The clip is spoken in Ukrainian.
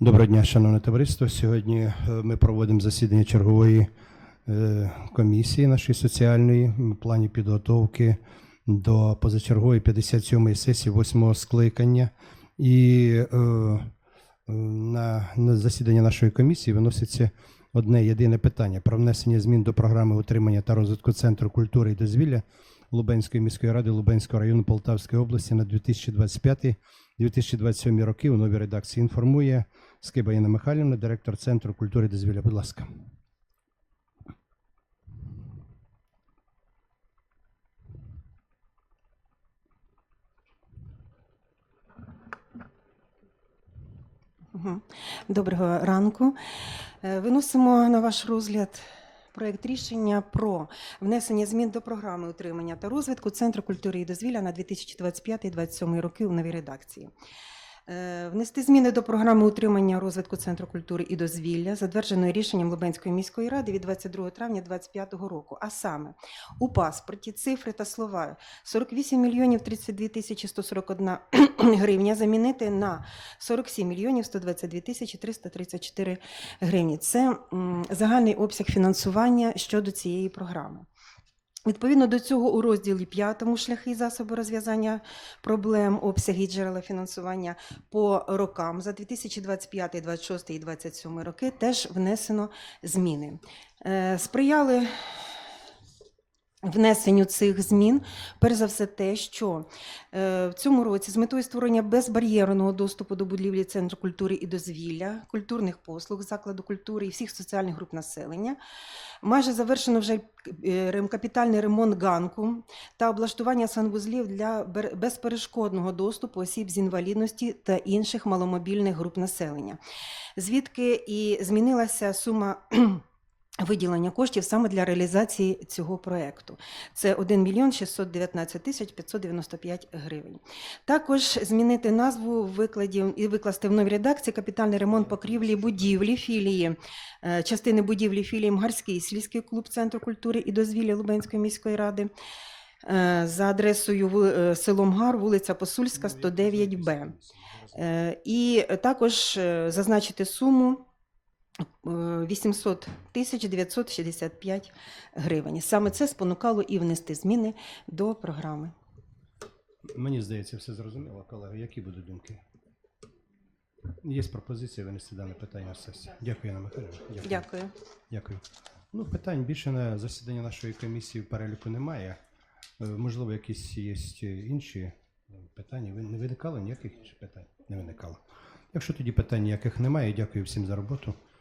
Доброго дня, шановне товариство. Сьогодні е, ми проводимо засідання чергової е, комісії нашої соціальної в плані підготовки до позачергової 57-ї сесії 8-го скликання. І е, на, засідання нашої комісії виноситься одне єдине питання про внесення змін до програми утримання та розвитку Центру культури і дозвілля Лубенської міської ради Лубенського району Полтавської області на 2025-2027 роки у новій редакції інформує Скиба Інна Михайлівна, директор Центру культури дозвілля. Будь ласка. Доброго ранку. Е, Виносимо на ваш розгляд проект рішення про внесення змін до програми утримання та розвитку Центру культури і дозвілля на 2025-2027 роки у новій редакції. Е, Внести зміни до програми утримання розвитку Центру культури і дозвілля, затвердженої рішенням Лубенської міської ради від 22 травня 2025 року. А саме у паспорті цифри та слова 48 мільйонів 32 тисячі 141 гривня замінити на 47 мільйонів 122 тисячі 334 гривні. Це загальний обсяг фінансування щодо цієї програми. Відповідно до цього у розділі 5 шляхи і засоби розв'язання проблем, обсяги джерела фінансування по рокам за 2025, 2026 і 2027 роки теж внесено зміни. Е, Сприяли внесенню цих змін, перш за все, те, що е, в цьому році з метою створення безбар'єрного доступу до будівлі Центру культури і дозвілля, культурних послуг, закладу культури і всіх соціальних груп населення, майже завершено вже е, капітальний ремонт ганку та облаштування санвузлів для безперешкодного доступу осіб з інвалідності та інших маломобільних груп населення. Звідки і змінилася сума. Виділення коштів саме для реалізації цього проекту. Це 1 мільйон 619 тисяч 595 гривень. Також змінити назву в викладі і викласти в новій редакції капітальний ремонт покрівлі будівлі філії, е, частини будівлі філії Мгарський сільський клуб Центру культури і дозвілля Лубенської міської ради е, за адресою е, село Мгар, вулиця Посульська, 109Б. Е, І також зазначити суму 800 тисяч 965 гривень. Саме це спонукало і внести зміни до програми. Мені здається, все зрозуміло, колеги. Які будуть думки? Є пропозиція винести дане питання на сесію. Дякую, Інна Михайлівна. Дякую. Дякую. Дякую. Ну, питань більше на засідання нашої комісії в переліку немає. Е, Можливо, якісь є інші е, питання. Ви не виникало ніяких інших питань? Не виникало. Якщо тоді питань ніяких немає, дякую всім за роботу.